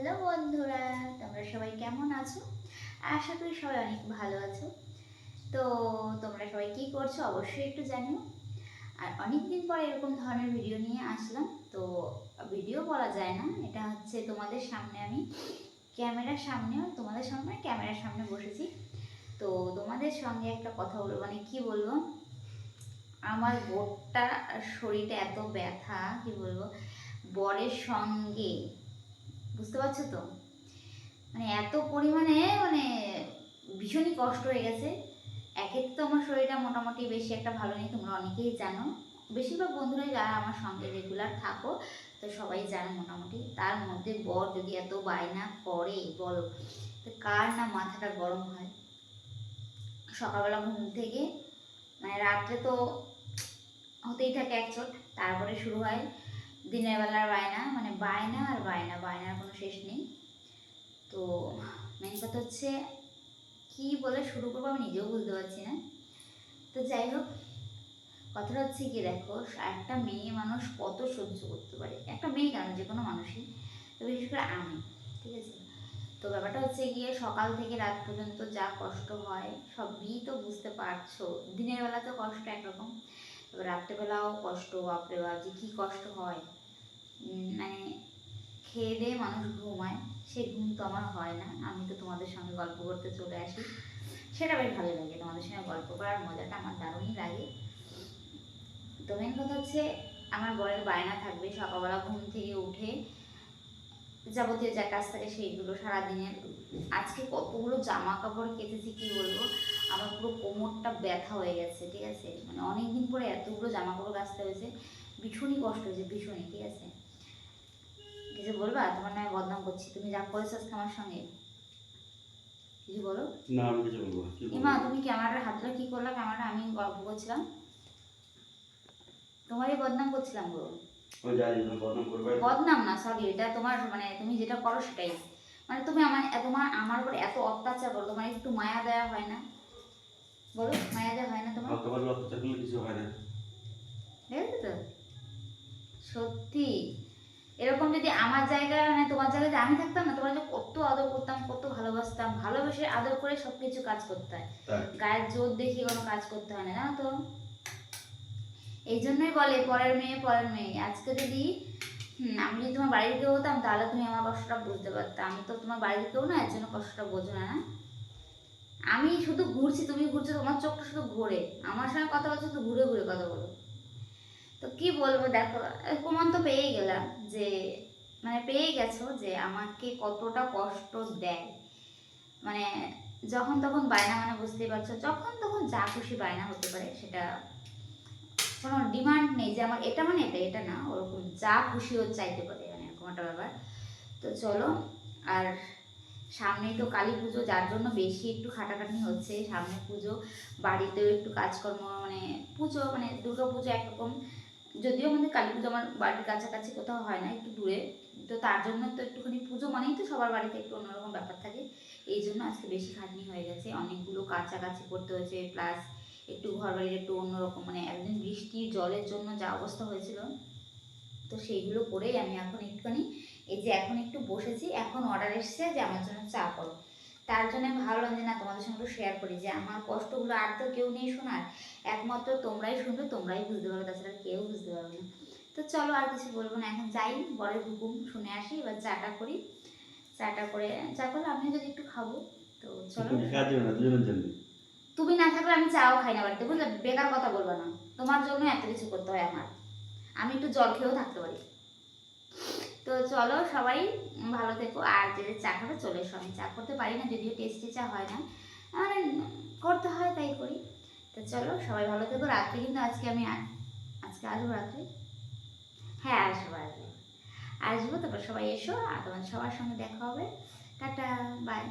Hello বন্ধুরা, তোমরা সবাই কেমন আছো? আশা করি সবাই অনেক ভালো আছো। তো তোমরা সবাই কী করছ অবশ্যই একটু জানিও। আর অনেক দিন পর এরকম ধরনের ভিডিও নিয়ে আসলাম, তো ভিডিও বলা যায় না। এটা হচ্ছে তোমাদের সামনে আমি ক্যামেরার সামনেও তোমাদের সামনে ক্যামেরার সামনে বসেছি। তো তোমাদের সঙ্গে একটা কথা বলব মানে কি বলব? আমার বোটটা শরীরটা এত ব্যথা, কি বলব? বরের সঙ্গে বুঝতে পারছ তো? মানে এত পরিমাণে মানে ভীষণই কষ্ট হয়ে গেছে। একে তো আমার শরীরটা মোটামুটি বেশি একটা ভালো নেই, তোমরা অনেকেই জানো। বেশিরভাগ বন্ধুরাই যারা আমার সঙ্গে রেগুলার থাকো, তো সবাই জানো মোটামুটি। তার মধ্যে বর যদি এত বায়না করে, বলো, তো কার না মাথাটা গরম হয়? সকালবেলা ঘুম থেকে মানে রাত্রে তো হতেই থাকে এক চোট তারপরে শুরু হয়। দিনের বেলার বায়না মানে বায়না আর বায়না, বায়নার কোনো শেষ নেই। তো মেন কথা হচ্ছে, কি বলে শুরু করব আমি নিজেও বুঝতে পারছি না। তো যাই হোক, কথাটা হচ্ছে কি দেখো, একটা মেয়ে মানুষ কত সহ্য করতে পারে। একটা মেয়ে কেন? যে কোনো মানুষই। তো বিশেষ করে আমি, ঠিক আছে? তো ব্যাপারটা হচ্ছে গিয়ে সকাল থেকে রাত পর্যন্ত যা কষ্ট হয়, সবই তো বুঝতে পারছ। দিনের বেলা তো কষ্ট একরকম। তবে রাত্রেবেলাও কষ্ট বাপরে বাপ যে কী কষ্ট হয়। মানে খেয়ে দিয়ে মানুষ ঘুমায়, সেই ঘুম তো আমার হয় না। আমি তো তোমাদের সঙ্গে গল্প করতে চলে আসি। সেটা বেশ ভালো লাগে, তোমাদের সঙ্গে গল্প করার মজাটা আমার দারুণই লাগে। তো মেন কথা হচ্ছে, আমার বরের বায়না থাকবে সকালবেলা ঘুম থেকে উঠে। যাবতীয় যা কাজ থাকে সেইগুলো সারাদিনের। আজকে কতগুলো জামা কাপড় কেটেছি কি বলব? আমার পুরো কোমরটা ব্যথা হয়ে গেছে ঠিক আছে? মানে অনেক দিন পরে এতগুলো জামা কাপড় কাচতে হয়েছে ভীষণই কষ্ট হয়েছে ভীষণই ঠিক আছে? কিছু বলবা? তোমার নয় বদনাম করছি। তুমি যা করেছ আজকে আমার সঙ্গে? কিছু বলো? না আমি কিছু বলব? ইমা তুমি ক্যামেরার হাতটা কি করলা? আমি গল্প করছিলাম। তোমারই বদনাম করছিলাম গো। বদনাম না সরি এটা তোমার মানে তুমি যেটা করো সেটাই। মানে তুমি আমার তোমার আমার উপর এত অত্যাচার করো তোমার একটু মায়া দেয়া হয় না? বলো মায়া দেওয়া হয় না তোমার? তোমার অত্যাচার করলে কিছু হয় না। দেখেছ তো সত্যি। এরকম যদি আমার জায়গায় মানে তোমার জায়গায় যদি আমি থাকতাম না তোমার যে কত আদর করতাম কত ভালোবাসতাম ভালোবেসে আদর করে সব কিছু কাজ করতে হয়। গায়ের জোর দেখিয়ে কোনো কাজ করতে হয় না জানো তো? এই জন্যই বলে পরের মেয়ে পরের মেয়ে। আজকে যদি হুম, আমি যদি তোমার বাড়ির কেউ হতাম তাহলে তুমি আমার কষ্টটা বুঝতে পারতাম আমি তো তোমার বাড়ির কেউ না এর জন্য কষ্টটা বোঝো না না? আমি শুধু ঘুরছি, তুমি ঘুরছো, তোমার চোখটা শুধু ঘোরে। আমার সঙ্গে কথা বলছো তো ঘুরে ঘুরে কথা বলো। তো কি বলব, দেখো প্রমাণ তো পেয়ে গেলাম যে মানে পেয়ে গেছো যে আমাকে কতটা কষ্ট দেয়। মানে যখন তখন বায়না মানে বুঝতেই পারছ, যখন তখন যা খুশি বায়না হতে পারে, সেটা কোনো ডিমান্ড নেই যে আমার, এটা মানে এটা এটা না, ওরকম যা খুশি ও চাইতে পারে মানে এরকম একটা ব্যাপার। তো চলো, আর সামনেই তো কালী পুজো, যার জন্য বেশি একটু খাটাখাটনি হচ্ছে। সামনে পুজো, বাড়িতেও একটু কাজকর্ম মানে পুজো মানে দুর্গা পুজো একরকম। যদিও আমাদের কালী পুজো আমার বাড়ির কাছাকাছি কোথাও হয় না, একটু দূরে। তো তার জন্য তো একটুখানি পুজো মানেই তো সবার বাড়িতে একটু অন্যরকম ব্যাপার থাকে। এই জন্য আজকে বেশি খাটনি হয়ে গেছে। অনেকগুলো কাছাকাছি করতে হয়েছে, প্লাস একটু ঘর বাড়ির একটু অন্যরকম মানে একদিন বৃষ্টি জলের জন্য যা অবস্থা হয়েছিল। তো সেইগুলো করেই আমি এখন একটুখানি, এই যে এখন একটু বসেছি এখন অর্ডার এসেছে যে আমার জন্য চা করো। তার জন্য ভাবলাম যে না তোমাদের সঙ্গে শেয়ার করি যে আমার কষ্টগুলো আর তো কেউ নেই শোনার। একমাত্র তোমরাই শুনবে তোমরাই বুঝতে পারবে তাছাড়া কেউ বুঝতে পারবে না। তো চলো আর কিছু বলব না এখন যাই বরের হুকুম শুনে আসি এবার চাটা করি। চাটা করে চা করলে আমিও যদি একটু খাব তো চলো। তুমি না দুজনের তুমি না থাকলে আমি চাও খাই না বাড়িতে বুঝলে? বেকার কথা বলব না। তোমার জন্য এত কিছু করতে হয় আমার। আমি একটু জল খেয়েও থাকতে পারি। তো চলো সবাই ভালো থেকো আর যে যে চা খাবে চলে এসো। আমি চা করতে পারি না, যদিও টেস্টি চা হয় না। মানে করতে হয়, তাই করি। তো চলো সবাই ভালো থেকো। রাত্রে কিন্তু আজকে আমি আজকে আসব রাত্রে? হ্যাঁ আসব আসব। আসব, তারপর সবাই এসো আর তোমার সবার সঙ্গে দেখা হবে। Tata bye